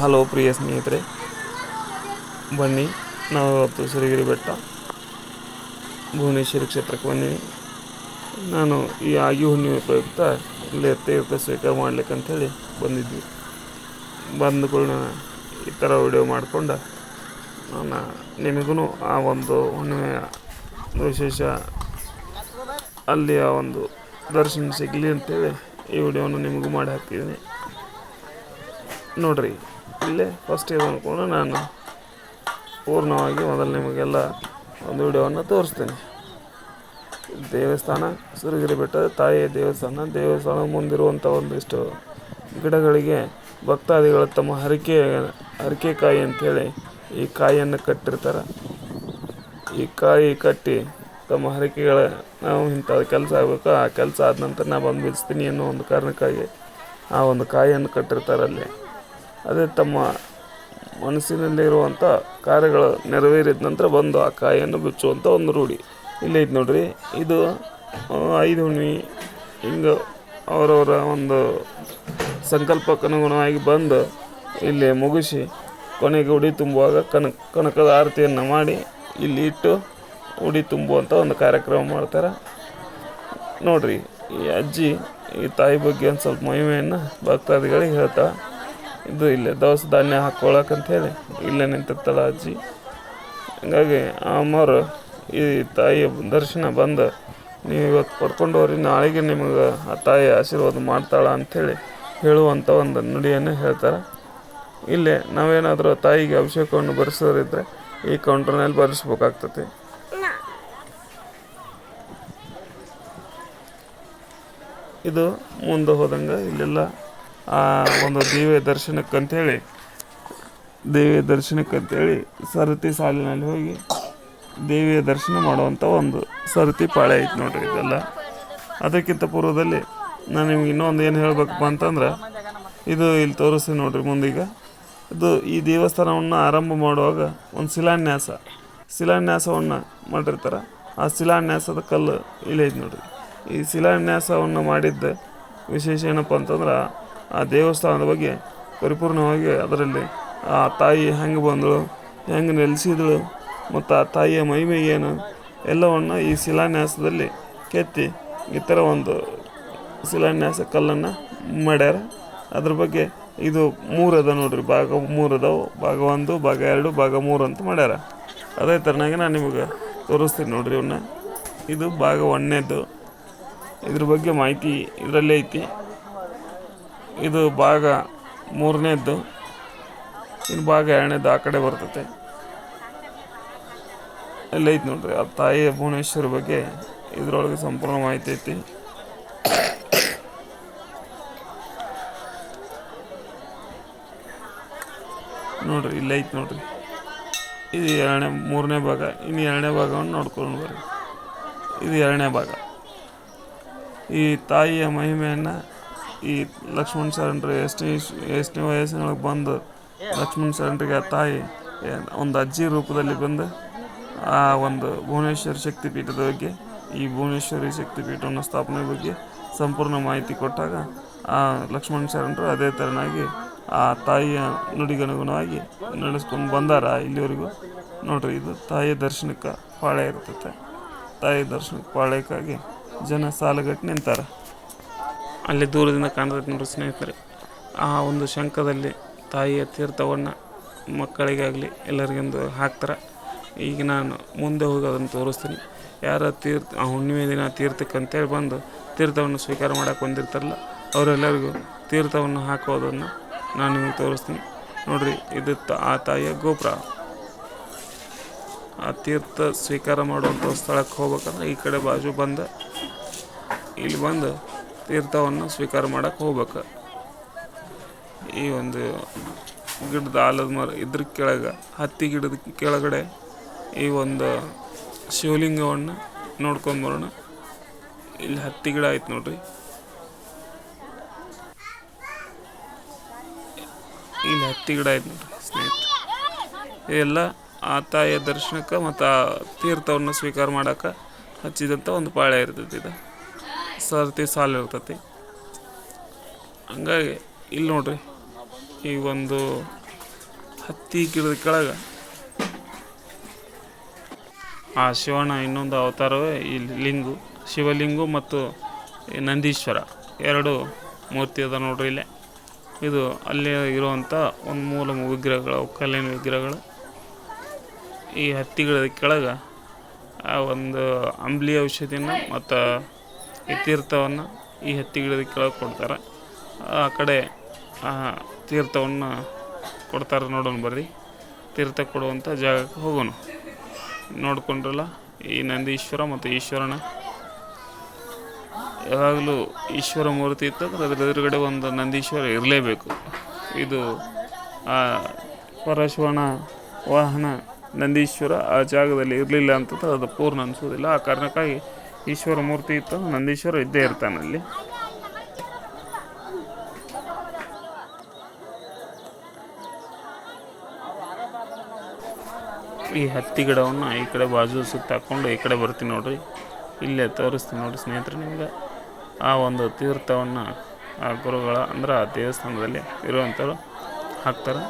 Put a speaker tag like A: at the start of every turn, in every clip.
A: Hello ಪ್ರಿಯ ಸ್ನೇಹಿತರೆ, ಬನ್ನಿ. ನಾವು ಇವತ್ತು ಸಿರಿಗಿರಿ ಬೆಟ್ಟ ಭುವನೇಶ್ವರಿ ಕ್ಷೇತ್ರಕ್ಕೆ ಬಂದೀನಿ ನಾನು ಈ ಆಗಿ ಹುಣ್ಣಿಮೆ ಪ್ರಯುಕ್ತ ಇಲ್ಲೇ ತೀರ್ಥ ಸ್ವೀಕಾರ ಮಾಡ್ಲಿಕ್ಕೆ ಅಂಥೇಳಿ ಬಂದಿದ್ವಿ. ಬಂದ ಕೂಡ ಈ ಥರ ವಿಡಿಯೋ ಮಾಡಿಕೊಂಡು ನಾನು ನಿಮಗೂ ಆ ಒಂದು ಹುಣ್ಣಿಮೆಯ ವಿಶೇಷ ಅಲ್ಲಿಯ ಒಂದು ದರ್ಶನ ಸಿಗಲಿ ಅಂತೇಳಿ ಈ ವಿಡಿಯೋವನ್ನು ನಿಮಗೂ ಮಾಡಿ ಹಾಕ್ತಿದ್ದೀನಿ ನೋಡ್ರಿ. ಇಲ್ಲೇ ಫಸ್ಟ್ ಇದು ಅಂದ್ಕೊಂಡು ನಾನು ಪೂರ್ಣವಾಗಿ ಮೊದಲು ನಿಮಗೆಲ್ಲ ಒಂದು ವಿಡಿಯೋವನ್ನು ತೋರಿಸ್ತೀನಿ. ದೇವಸ್ಥಾನ, ಸುರಗಿರಿ ಬೆಟ್ಟದ ತಾಯಿಯ ದೇವಸ್ಥಾನ ದೇವಸ್ಥಾನ ಮುಂದಿರುವಂಥ ಒಂದಿಷ್ಟು ಗಿಡಗಳಿಗೆ ಭಕ್ತಾದಿಗಳು ತಮ್ಮ ಹರಕೆ ಕಾಯಿ ಅಂಥೇಳಿ ಈ ಕಾಯಿಯನ್ನು ಕಟ್ಟಿರ್ತಾರೆ. ಈ ಕಾಯಿ ಕಟ್ಟಿ ತಮ್ಮ ಹರಕೆಗಳ ನಾವು ಇಂಥ ಕೆಲಸ ಆಗಬೇಕು, ಆ ಕೆಲಸ ಆದ ನಂತರ ನಾ ಬಂದು ಬಿಡಿಸ್ತೀನಿ ಅನ್ನೋ ಒಂದು ಕಾರಣಕ್ಕಾಗಿ ಆ ಒಂದು ಕಾಯಿಯನ್ನು ಕಟ್ಟಿರ್ತಾರೆ ಅಲ್ಲಿ. ಅದೇ ತಮ್ಮ ಮನಸ್ಸಿನಲ್ಲಿರುವಂಥ ಕಾರ್ಯಗಳು ನೆರವೇರಿದ ನಂತರ ಬಂದು ಆ ಕಾಯನ್ನು ಬಿಚ್ಚುವಂಥ ಒಂದು ರೂಢಿ. ಇಲ್ಲಿ ಇದು ನೋಡ್ರಿ, ಇದು ಐದು ಹುಣ್ಣಿ, ಹಿಂಗೆ ಅವರವರ ಒಂದು ಸಂಕಲ್ಪಕ್ಕನುಗುಣವಾಗಿ ಬಂದು ಇಲ್ಲಿ ಮುಗಿಸಿ ಕೊನೆಗೆ ಉಡಿ ತುಂಬುವಾಗ ಕನಕ ಕನಕದ ಆರತಿಯನ್ನು ಮಾಡಿ ಇಲ್ಲಿ ಇಟ್ಟು ಉಡಿ ತುಂಬುವಂಥ ಒಂದು ಕಾರ್ಯಕ್ರಮ ಮಾಡ್ತಾರೆ. ನೋಡ್ರಿ, ಈ ಅಜ್ಜಿ, ಈ ತಾಯಿ ಬಗ್ಗೆ ಒಂದು ಸ್ವಲ್ಪ ಮಹಿಮೆಯನ್ನು ಭಕ್ತಾದಿಗಳಿಗೆ ಹೇಳ್ತಾಳೆ ಇದು ಇಲ್ಲೇ ದವಸ ಧಾನ್ಯ ಹಾಕ್ಕೊಳಕಂತ ಹೇಳಿ ಇಲ್ಲೇ ನಿಂತಿರ್ತಾಳೆ ಅಜ್ಜಿ. ಹಂಗಾಗಿ ಆ ಅಮ್ಮವ್ರು ಈ ತಾಯಿಯ ದರ್ಶನ ಬಂದು ನೀವು ಇವತ್ತು ಪಡ್ಕೊಂಡು ಹೋಗ್ರಿ ನಾಳೆಗೆ ನಿಮಗೆ ಆ ತಾಯಿ ಆಶೀರ್ವಾದ ಮಾಡ್ತಾಳೆ ಅಂಥೇಳಿ ಹೇಳುವಂಥ ಒಂದು ನುಡಿಯನ್ನು ಹೇಳ್ತಾರೆ. ಇಲ್ಲೇ ನಾವೇನಾದರೂ ತಾಯಿಗೆ ಅಭಿಷೇಕವನ್ನು ಬರೆಸೋರಿದ್ರೆ ಈ ಕೌಂಟ್ರ್ನಲ್ಲಿ ಬರೆಸ್ಬೇಕಾಗ್ತದೆ. ಇದು ಮುಂದೆ ಹೋದಂಗೆ ಇಲ್ಲೆಲ್ಲ ಆ ಒಂದು ದೇವಿಯ ದರ್ಶನಕ್ಕಂಥೇಳಿ ದೇವಿಯ ದರ್ಶನಕ್ಕಂಥೇಳಿ ಸರತಿ ಸಾಲಿನಲ್ಲಿ ಹೋಗಿ ದೇವಿಯ ದರ್ಶನ ಮಾಡುವಂಥ ಒಂದು ಸರತಿ ಪಾಳೆ ಐತೆ ನೋಡ್ರಿ ಇದೆಲ್ಲ. ಅದಕ್ಕಿಂತ ಪೂರ್ವದಲ್ಲಿ ನಾನು ನಿಮ್ಗೆ ಇನ್ನೊಂದು ಏನು ಹೇಳಬೇಕಪ್ಪ ಅಂತಂದ್ರೆ, ಇದು ಇಲ್ಲಿ ತೋರಿಸ್ತೀನಿ ನೋಡ್ರಿ ಮುಂದೀಗ. ಇದು ಈ ದೇವಸ್ಥಾನವನ್ನು ಆರಂಭ ಮಾಡುವಾಗ ಒಂದು ಶಿಲಾನ್ಯಾಸ, ಶಿಲಾನ್ಯಾಸವನ್ನು ಮಾಡಿರ್ತಾರೆ. ಆ ಶಿಲಾನ್ಯಾಸದ ಕಲ್ಲು ಇಲ್ಲಿ ಐತೆ ನೋಡ್ರಿ. ಈ ಶಿಲಾನ್ಯಾಸವನ್ನು ಮಾಡಿದ್ದ ವಿಶೇಷ ಏನಪ್ಪ ಅಂತಂದ್ರೆ ಆ ದೇವಸ್ಥಾನದ ಬಗ್ಗೆ ಪರಿಪೂರ್ಣವಾಗಿ ಅದರಲ್ಲಿ ಆ ತಾಯಿ ಹೆಂಗೆ ಬಂದಳು, ಹೆಂಗೆ ನೆಲೆಸಿದಳು, ಮತ್ತು ಆ ತಾಯಿಯ ಮಹಿಮೆ ಏನು, ಎಲ್ಲವನ್ನು ಈ ಶಿಲಾನ್ಯಾಸದಲ್ಲಿ ಕೆತ್ತಿ ಈ ಥರ ಒಂದು ಶಿಲಾನ್ಯಾಸ ಕಲ್ಲನ್ನು ಮಾಡ್ಯಾರ. ಅದ್ರ ಬಗ್ಗೆ ಇದು ಮೂರು ಅದ ನೋಡ್ರಿ, ಭಾಗ ಮೂರು ಅದಾವು, ಭಾಗ ಒಂದು, ಭಾಗ ಎರಡು, ಭಾಗ ಮೂರು ಅಂತ ಮಾಡ್ಯಾರ. ಅದೇ ಥರನಾಗೆ ನಾನು ನಿಮಗೆ ತೋರಿಸ್ತೀನಿ ನೋಡ್ರಿ ಇವನ್ನ ಇದು ಭಾಗ ಒಂದನೇದು. ಇದ್ರ ಬಗ್ಗೆ ಮಾಹಿತಿ ಇದರಲ್ಲೇ ಐತಿ. ಇದು ಭಾಗ ಮೂರನೇದ್ದು. ಇನ್ನು ಭಾಗ ಎರಡನೇದ್ದು ಆ ಕಡೆ ಬರ್ತೈತೆ ಐತಿ ನೋಡ್ರಿ. ಆ ತಾಯಿಯ ಭುವನೇಶ್ವರ ಬಗ್ಗೆ ಇದರೊಳಗೆ ಸಂಪೂರ್ಣ ಮಾಹಿತಿ ಐತಿ. ನೋಡ್ರಿ, ಇಲ್ಲ ಐತಿ ನೋಡ್ರಿ. ಇದು ಎರಡನೇ, ಮೂರನೇ ಭಾಗ. ಇನ್ನು ಎರಡನೇ ಭಾಗವನ್ನು ನೋಡ್ಕೊಂಡು ಬರ್ರಿ. ಇದು ಎರಡನೇ ಭಾಗ. ಈ ತಾಯಿಯ ಮಹಿಮೆಯನ್ನು ಈ ಲಕ್ಷ್ಮಣ್ ಸರಂಟ್ರಿ ಎಷ್ಟನೇ ಎಷ್ಟನೇ ವಯಸ್ಸಿನೊಳಗೆ ಬಂದು ಲಕ್ಷ್ಮಣ್ ಸರಂಟ್ರಿಗೆ ಆ ತಾಯಿ ಒಂದು ಅಜ್ಜಿ ರೂಪದಲ್ಲಿ ಬಂದು ಆ ಒಂದು ಭುವನೇಶ್ವರಿ ಶಕ್ತಿಪೀಠದ ಬಗ್ಗೆ, ಈ ಭುವನೇಶ್ವರಿ ಶಕ್ತಿಪೀಠವನ್ನು ಸ್ಥಾಪನೆ ಬಗ್ಗೆ ಸಂಪೂರ್ಣ ಮಾಹಿತಿ ಕೊಟ್ಟಾಗ ಆ ಲಕ್ಷ್ಮಣ್ ಶರಣರು ಅದೇ ಥರನಾಗಿ ಆ ತಾಯಿಯ ನುಡಿಗನುಗುಣವಾಗಿ ನಡೆಸ್ಕೊಂಡು ಬಂದಾರ ಇಲ್ಲಿವರೆಗೂ. ನೋಡ್ರಿ, ಇದು ತಾಯಿಯ ದರ್ಶನಕ್ಕೆ ಪಾಳೆ ಇರ್ತೈತೆ. ತಾಯಿ ದರ್ಶನಕ್ಕೆ ಪಾಳ್ಯಕ್ಕಾಗಿ ಜನ ಸಾಲುಗಟ್ಟಿ ನಿಂತಾರೆ. ಅಲ್ಲಿ ದೂರದಿಂದ ಕಾಣ್ತೈತೆ ನೋಡ್ರಿ ಸ್ನೇಹಿತರೆ. ಆ ಒಂದು ಶಂಖದಲ್ಲಿ ತಾಯಿಯ ತೀರ್ಥವನ್ನು ಮಕ್ಕಳಿಗಾಗಲಿ ಎಲ್ಲರಿಗೊಂದು ಹಾಕ್ತಾರೆ. ಈಗ ನಾನು ಮುಂದೆ ಹೋಗಿ ಅದನ್ನು ತೋರಿಸ್ತೀನಿ. ಯಾರ ತೀರ್ಥ, ಆ ಹುಣ್ಣಿಮೆ ದಿನ ತೀರ್ಥಕ್ಕೆ ಅಂತೇಳಿ ಬಂದು ತೀರ್ಥವನ್ನು ಸ್ವೀಕಾರ ಮಾಡೋಕೆ ಬಂದಿರ್ತಾರಲ್ಲ, ಅವರೆಲ್ಲರಿಗೂ ತೀರ್ಥವನ್ನು ಹಾಕೋದನ್ನು ನಾನು ನಿಮಗೆ ತೋರಿಸ್ತೀನಿ. ನೋಡಿರಿ, ಇದು ಆ ತಾಯಿಯ ಗೋಪುರ. ಆ ತೀರ್ಥ ಸ್ವೀಕಾರ ಮಾಡುವಂಥ ಸ್ಥಳಕ್ಕೆ ಹೋಗ್ಬೇಕಂದ್ರೆ ಈ ಕಡೆ ಬಾಜು ಬಂದ, ಇಲ್ಲಿ ಬಂದು ತೀರ್ಥವನ್ನು ಸ್ವೀಕಾರ ಮಾಡಕ್ಕೆ ಹೋಗ್ಬೇಕು. ಈ ಒಂದು ಗಿಡದ ಆಲದ ಮರ ಇದ್ರ ಕೆಳಗೆ, ಹತ್ತಿ ಗಿಡದ ಕೆಳಗಡೆ ಈ ಒಂದು ಶಿವಲಿಂಗವನ್ನು ನೋಡ್ಕೊಂಡು ಬರೋಣ. ಇಲ್ಲಿ ಹತ್ತಿ ಗಿಡ ಐತೆ ನೋಡ್ರಿ. ಇಲ್ಲಿ ಹತ್ತಿ ಗಿಡ ಐತೆ ನೋಡ್ರಿ ಸ್ನೇಹಿತರೆ. ಇದೆಲ್ಲ ಆ ತಾಯಿಯ ದರ್ಶನಕ್ಕೆ ಮತ್ತು ಆ ತೀರ್ಥವನ್ನು ಸ್ವೀಕಾರ ಮಾಡೋಕೆ ಹಚ್ಚಿದಂಥ ಒಂದು ಪಾಳೆ ಇರ್ತೈತಿ ಇದು. ಸರ್ತಿ ಸಾಲು ಇರ್ತತಿ. ಹಂಗಾಗಿ ಇಲ್ಲಿ ನೋಡ್ರಿ, ಈ ಒಂದು ಹತ್ತಿ ಗಿಡದ ಕೆಳಗೆ ಆ ಶಿವನ ಇನ್ನೊಂದು ಅವತಾರವೇ ಈ ಲಿಂಗು, ಶಿವಲಿಂಗು ಮತ್ತು ನಂದೀಶ್ವರ. ಎರಡು ಮೂರ್ತಿ ಅದ ನೋಡ್ರಿ ಇಲ್ಲೇ. ಇದು ಅಲ್ಲಿ ಇರುವಂಥ ಒಂದು ಮೂಲ ವಿಗ್ರಹಗಳು, ಕಲ್ಲಿನ ವಿಗ್ರಹಗಳು. ಈ ಹತ್ತಿಗಳ ಕೆಳಗೆ ಆ ಒಂದು ಅಂಬ್ಲಿ ಔಷಧಿನ ಮತ್ತು ಈ ತೀರ್ಥವನ್ನು ಈ ಹತ್ತಿ ಗಿಡದ ಕೆಳಗೆ ಕೊಡ್ತಾರೆ. ಆ ಕಡೆ, ಆ ತೀರ್ಥವನ್ನು ಕೊಡ್ತಾರೆ ನೋಡೋಣ ಬರ್ರಿ. ತೀರ್ಥ ಕೊಡುವಂಥ ಜಾಗಕ್ಕೆ ಹೋಗೋಣ. ನೋಡ್ಕೊಂಡ್ರಲ್ಲ, ಈ ನಂದೀಶ್ವರ ಮತ್ತು ಈಶ್ವರನ. ಯಾವಾಗಲೂ ಈಶ್ವರ ಮೂರ್ತಿ ಇತ್ತಂದ್ರೆ ಅದ್ರ ಎದುರುಗಡೆ ಒಂದು ನಂದೀಶ್ವರ ಇರಲೇಬೇಕು. ಇದು ಆ ಪರಶಿವನ ವಾಹನ ನಂದೀಶ್ವರ ಆ ಜಾಗದಲ್ಲಿ ಇರಲಿಲ್ಲ ಅಂತಂದ್ರೆ ಅದು ಪೂರ್ಣ ಅನಿಸೋದಿಲ್ಲ. ಆ ಕಾರಣಕ್ಕಾಗಿ ಈಶ್ವರ ಮೂರ್ತಿ ಇತ್ತು, ನಂದೀಶ್ವರ ಇದ್ದೇ ಇರ್ತಾನೆ ಅಲ್ಲಿ. ಈ ಹತ್ತಿ ಗಿಡವನ್ನು ಈ ಕಡೆ ಬಾಜು ಸುತ್ತ ಹಾಕ್ಕೊಂಡು ಈ ಕಡೆ ಬರ್ತೀನಿ ನೋಡ್ರಿ. ಇಲ್ಲೇ ತೋರಿಸ್ತೀನಿ ನೋಡ್ರಿ ಸ್ನೇಹಿತರೆ ನಿಮ್ಗೆ. ಆ ಒಂದು ತೀರ್ಥವನ್ನು ಆ ಗುರುಗಳ ಅಂದ್ರೆ ಆ ದೇವಸ್ಥಾನದಲ್ಲಿ ಇರುವಂಥವ್ರು ಹಾಕ್ತಾರೆ.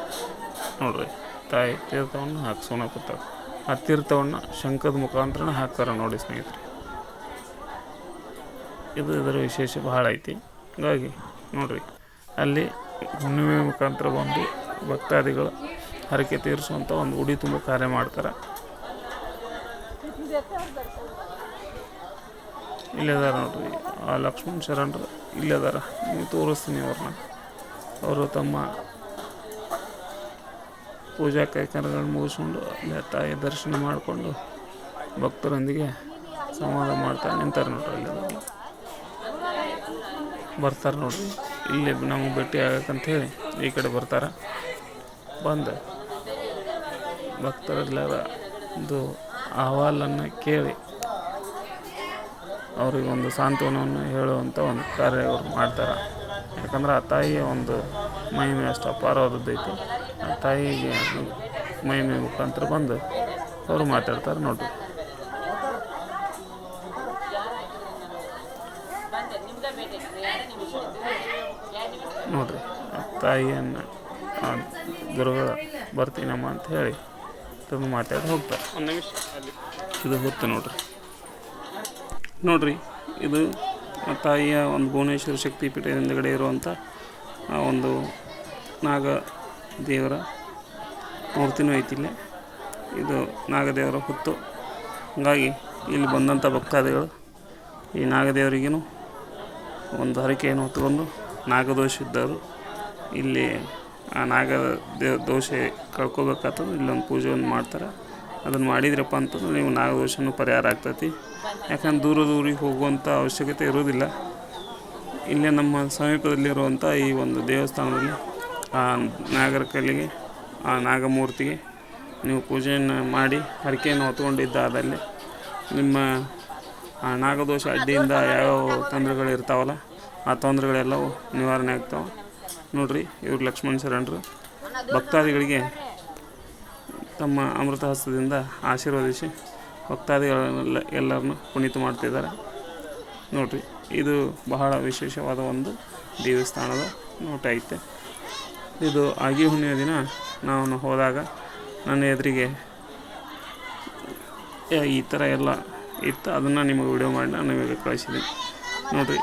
A: ನೋಡ್ರಿ, ತಾಯಿ ತೀರ್ಥವನ್ನು ಹಾಕ್ಸೋಣ ಕೂತಾರೆ ಆ ತೀರ್ಥವನ್ನು ಶಂಖದ ಮುಖಾಂತರ ಹಾಕ್ತಾರೆ ನೋಡಿ ಸ್ನೇಹಿತರೆ. ಇದು ಇದರ ವಿಶೇಷ ಬಹಳ ಐತಿ. ಹಾಗಾಗಿ ನೋಡ್ರಿ, ಅಲ್ಲಿ ಹುಣ್ಣಿಮೆ ಮುಖಾಂತರ ಬಂದು ಭಕ್ತಾದಿಗಳು ಹರಕೆ ತೀರಿಸುವಂಥ ಒಂದು ಉಡಿ ತುಂಬ ಕಾರ್ಯ ಮಾಡ್ತಾರೆ. ಇಲ್ಲದಾರ ನೋಡ್ರಿ, ಆ ಲಕ್ಷ್ಮಣ ಶರಣರು ಇಲ್ಲದಾರ ನೀವು ತೋರಿಸ್ತೀನಿ ಅವ್ರನ್ನ. ಅವರು ತಮ್ಮ ಪೂಜಾ ಕೈಕರ್ಯಗಳನ್ನ ಮುಗಿಸ್ಕೊಂಡು ಅಲ್ಲಿ ತಾಯಿ ದರ್ಶನ ಮಾಡಿಕೊಂಡು ಭಕ್ತರೊಂದಿಗೆ ಸಂವಾದ ಮಾಡ್ತಾ ನಿಂತಾರೆ ನೋಡ್ರಿ ಅಲ್ಲಿ ಬರ್ತಾರೆ ನೋಡ್ರಿ. ಇಲ್ಲಿ ನಮ್ಗೆ ಭೇಟಿ ಆಗಕ್ಕಂತ ಹೇಳಿ ಈ ಕಡೆ ಬರ್ತಾರೆ. ಬಂದು ಭಕ್ತರೆಲ್ಲರ ಒಂದು ಅಹವಾಲನ್ನು ಕೇಳಿ ಅವ್ರಿಗೆ ಒಂದು ಸಾಂತ್ವನವನ್ನು ಹೇಳುವಂಥ ಒಂದು ಕಾರ್ಯ ಅವ್ರು ಮಾಡ್ತಾರೆ. ಯಾಕಂದ್ರೆ ಆ ತಾಯಿಯ ಒಂದು ಮಹಿಮೆ ಅಷ್ಟು ಅಪಾರವಾದದ್ದೈತಿ ಆ ತಾಯಿಗೆ ಮಹಿಮೆ ಮುಖಾಂತರ ಬಂದು ಅವರು ಮಾತಾಡ್ತಾರೆ ನೋಡ್ರಿ. ನೋಡ್ರಿ. ಆ ತಾಯಿಯನ್ನು ಗುರುಗಳ ಬರ್ತೀನಮ್ಮ ಅಂತ ಹೇಳಿ ತುಂಬ ಮಾತಾಡಿ ಹೋಗ್ತಾರೆ. ಒಂದು ನಿಮಿಷ ಅಲ್ಲಿ. ಇದು ಹೊತ್ತು ನೋಡ್ರಿ. ನೋಡ್ರಿ ಇದು ತಾಯಿಯ ಒಂದು ಭುವನೇಶ್ವರ ಶಕ್ತಿ ಪೀಠದ ಹಿಂದುಗಡೆ ಇರುವಂಥ ಆ ಒಂದು ನಾಗ ದೇವರ ಮೂರ್ತಿನೂ ಐತಿ ಇಲ್ಲಿ. ಇದು ನಾಗದೇವರ ಹೊತ್ತು ಹಾಗಾಗಿ ಇಲ್ಲಿ ಬಂದಂಥ ಭಕ್ತಾದಿಗಳು ಈ ನಾಗದೇವರಿಗೇನು ಒಂದು ಹರಕೆಯನ್ನು ಹೊತ್ಕೊಂಡು ನಾಗದೋಷ ಇದ್ದವರು ಇಲ್ಲಿ ಆ ನಾಗ ದೇವ ದೋಷ ಕಳ್ಕೊಬೇಕಾಗ್ತದೆ, ಇಲ್ಲೊಂದು ಪೂಜೆಯನ್ನು ಮಾಡ್ತಾರೆ. ಅದನ್ನು ಮಾಡಿದ್ರಪ್ಪ ಅಂತಂದ್ರೆ ನೀವು ನಾಗದೋಷನೂ ಪರಿಹಾರ ಆಗ್ತೈತಿ. ಯಾಕಂದ್ರೆ ದೂರ ದೂರಿಗೆ ಹೋಗುವಂಥ ಅವಶ್ಯಕತೆ ಇರೋದಿಲ್ಲ ಇಲ್ಲೇ ನಮ್ಮ ಸಮೀಪದಲ್ಲಿರುವಂಥ ಈ ಒಂದು ದೇವಸ್ಥಾನದಲ್ಲಿ ಆ ನಾಗರ ಕಲ್ಲಿಗೆ, ಆ ನಾಗಮೂರ್ತಿಗೆ ನೀವು ಪೂಜೆಯನ್ನು ಮಾಡಿ ಹರಕೆಯನ್ನು ಹೊತ್ಕೊಂಡಿದ್ದಾದಲ್ಲಿ ನಿಮ್ಮ ಆ ನಾಗದೋಷ ಅಡ್ಡಿಯಿಂದ ಯಾವ ತೊಂದರೆಗಳು ಇರ್ತಾವಲ್ಲ ಆ ತೊಂದರೆಗಳೆಲ್ಲವೂ ನಿವಾರಣೆ ಆಗ್ತಾವೆ. ನೋಡ್ರಿ, ಇವರು ಲಕ್ಷ್ಮಣ ಶರಣರು. ಭಕ್ತಾದಿಗಳಿಗೆ ತಮ್ಮ ಅಮೃತ ಹಸ್ತದಿಂದ ಆಶೀರ್ವದಿಸಿ ಭಕ್ತಾದಿಗಳನ್ನೆಲ್ಲ ಎಲ್ಲರನ್ನು ಪುನೀತ ಮಾಡ್ತಿದ್ದಾರೆ. ನೋಡ್ರಿ, ಇದು ಬಹಳ ವಿಶೇಷವಾದ ಒಂದು ದೇವಸ್ಥಾನದ ನೋಟ ಐತೆ. ಇದು ಆಗಿ ಹುಣ್ಣಿಮೆ ದಿನ ನಾನು ಹೋದಾಗ ನನ್ನ ಎದುರಿಗೆ ಈ ಥರ ಎಲ್ಲ ಇತ್ತು. ಅದನ್ನು ನಿಮಗೆ ವಿಡಿಯೋ ಮಾಡಿ, ನಾನು ನಿಮಗೆ ಕಳಿಸಿದ್ದೀನಿ. ನೋಡಿರಿ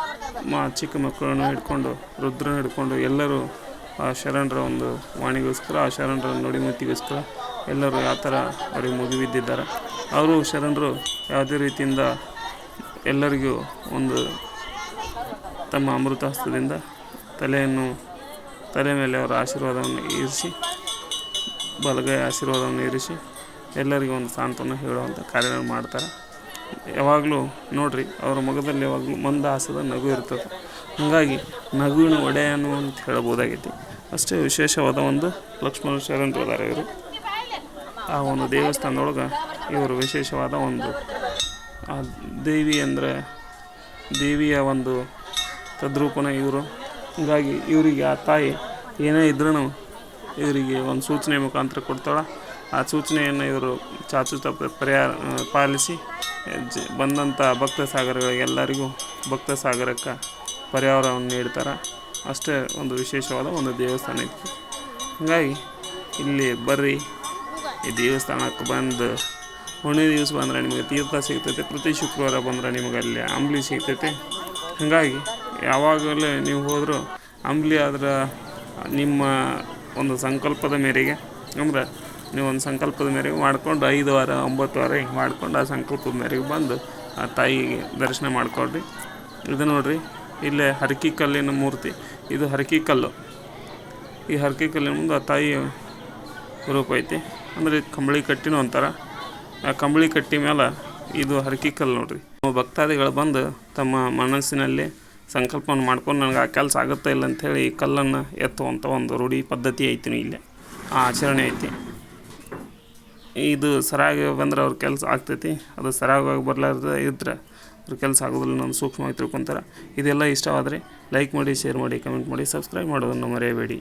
A: ಮಾ ಚಿಕ್ಕ ಮಕ್ಕಳನ್ನು ಹಿಡ್ಕೊಂಡು ರುದ್ರ ಹಿಡ್ಕೊಂಡು ಎಲ್ಲರೂ ಆ ಶರಣರ ಒಂದು ವಾಣಿಗೋಸ್ಕರ, ಆ ಶರಣರ ನುಡಿಮತಿಗೋಸ್ಕರ ಎಲ್ಲರೂ ಯಾವ ಥರ ಅವ್ರಿಗೆ ಮುಗಿಬಿದ್ದಿದ್ದಾರೆ ಅವರು ಶರಣರು ಯಾವುದೇ ರೀತಿಯಿಂದ ಎಲ್ಲರಿಗೂ ಒಂದು ತಮ್ಮ ಅಮೃತ ಹಸ್ತದಿಂದ ತಲೆಯನ್ನು, ತಲೆ ಮೇಲೆ ಅವರ ಆಶೀರ್ವಾದವನ್ನು ಇರಿಸಿ, ಬಲಗೈ ಆಶೀರ್ವಾದವನ್ನು ಇರಿಸಿ ಎಲ್ಲರಿಗೂ ಒಂದು ಸಾಂತ್ವನ ಹೇಳುವಂಥ ಕಾರ್ಯಗಳನ್ನು ಮಾಡ್ತಾರೆ. ಯಾವಾಗಲೂ ನೋಡ್ರಿ, ಅವರ ಮುಖದಲ್ಲಿ ಯಾವಾಗಲೂ ಮಂದಹಾಸದ ನಗು ಇರ್ತದೆ. ಹಾಗಾಗಿ ನಗುವಿನ ಒಡೆಯನು ಅಂತ ಹೇಳ್ಬೋದಾಗೈತಿ. ಅಷ್ಟೇ ವಿಶೇಷವಾದ ಒಂದು ಲಕ್ಷ್ಮಣ ಶರೇಂದ್ರದಾರ ಇವರು. ಆ ಒಂದು ದೇವಸ್ಥಾನದೊಳಗೆ ಇವರು ವಿಶೇಷವಾದ ಒಂದು, ಆ ದೇವಿ ಅಂದರೆ ದೇವಿಯ ಒಂದು ತದ್ರೂಪನ ಇವರು. ಹೀಗಾಗಿ ಇವರಿಗೆ ಆ ತಾಯಿ ಏನೇ ಇದ್ರೂ ಇವರಿಗೆ ಒಂದು ಸೂಚನೆ ಮುಖಾಂತರ ಕೊಡ್ತಾಳೆ. ಆ ಸೂಚನೆಯನ್ನು ಇವರು ಚಾಚು ತಪ್ಪ ಪರಿಹಾರ ಪಾಲಿಸಿ ಜ ಬಂದಂಥ ಭಕ್ತ ಸಾಗರಗಳಿಗೆಲ್ಲರಿಗೂ ಭಕ್ತ ಸಾಗರಕ್ಕೆ ಪರಿಹಾರವನ್ನು ನೀಡ್ತಾರೆ. ಅಷ್ಟೇ ಒಂದು ವಿಶೇಷವಾದ ಒಂದು ದೇವಸ್ಥಾನ ಇತ್ತು ಹಾಗಾಗಿ ಇಲ್ಲಿ ಬರ್ರಿ, ಈ ದೇವಸ್ಥಾನಕ್ಕೆ ಬಂದು ಹುಣ್ಣಿ ದಿವಸ ಬಂದರೆ ನಿಮಗೆ ತೀರ್ಥ ಸಿಗ್ತೈತೆ, ಪ್ರತಿ ಶುಕ್ರವಾರ ಬಂದ್ರೆ ನಿಮಗೆ ಅಲ್ಲಿ ಅಂಬ್ಲಿ ಸಿಗ್ತೈತೆ. ಹಾಗಾಗಿ ಯಾವಾಗಲೇ ನೀವು ಹೋದರೂ ಅಂಬ್ಲಿ ಆದ್ರೆ ನಿಮ್ಮ ಒಂದು ಸಂಕಲ್ಪದ ಮೇರೆಗೆ ಅಂದ್ರೆ ನೀವು ಒಂದು ಸಂಕಲ್ಪದ ಮೇರೆಗೆ ಮಾಡ್ಕೊಂಡು ಐದು ವಾರ, ಒಂಬತ್ತು ವಾರ ಹಿಂಗೆ ಮಾಡ್ಕೊಂಡು ಆ ಸಂಕಲ್ಪದ ಮೇರೆಗೆ ಬಂದು ಆ ತಾಯಿಗೆ ದರ್ಶನ ಮಾಡ್ಕೊಳ್ರಿ. ಇದು ನೋಡ್ರಿ, ಇಲ್ಲೇ ಹರಕಿ ಕಲ್ಲಿನ ಮೂರ್ತಿ. ಇದು ಹರಕಿ ಕಲ್ಲು. ಈ ಹರಕಿ ಕಲ್ಲಿನ ಮುಂದೆ ಆ ತಾಯಿ ರೂಪ ಐತಿ. ಅಂದ್ರೆ ಕಂಬಳಿ ಕಟ್ಟಿನೂ ಅಂತಾರ ಆ ಕಂಬಳಿ ಕಟ್ಟಿ ಮೇಲೆ ಇದು ಹರಕಿ ಕಲ್ಲು ನೋಡ್ರಿ. ನಮ್ಮ ಭಕ್ತಾದಿಗಳು ಬಂದು ತಮ್ಮ ಮನಸ್ಸಿನಲ್ಲಿ ಸಂಕಲ್ಪವನ್ನು ಮಾಡ್ಕೊಂಡು ನನಗೆ ಆ ಕೆಲಸ ಆಗುತ್ತಾ ಇಲ್ಲ ಅಂಥೇಳಿ ಈ ಕಲ್ಲನ್ನು ಎತ್ತುವಂಥ ಒಂದು ರೂಢಿ ಪದ್ಧತಿ ಐತಿ ಇಲ್ಲೇ. ಆ ಆಚರಣೆ ಐತಿ. ಇದು ಸರಾಗಿ ಬಂದ್ರೆ ಅವ್ರ ಕೆಲಸ ಆಗ್ತೈತಿ. ಅದು ಸರಾಗವಾಗಿ ಬರಲಾರ್ದ ಇದ್ರೆ ಅವ್ರ ಕೆಲಸ ಆಗೋದಿಲ್ಲ ನಾನು ಸೂಕ್ಷ್ಮವಾಗಿ ತಿಳ್ಕೊತಾರೆ. ಇದೆಲ್ಲ ಇಷ್ಟವಾದರೆ ಲೈಕ್ ಮಾಡಿ ಶೇರ್ ಮಾಡಿ ಕಮೆಂಟ್ ಮಾಡಿ ಸಬ್ಸ್ಕ್ರೈಬ್ ಮಾಡೋದನ್ನು ಮರೆಯಬೇಡಿ.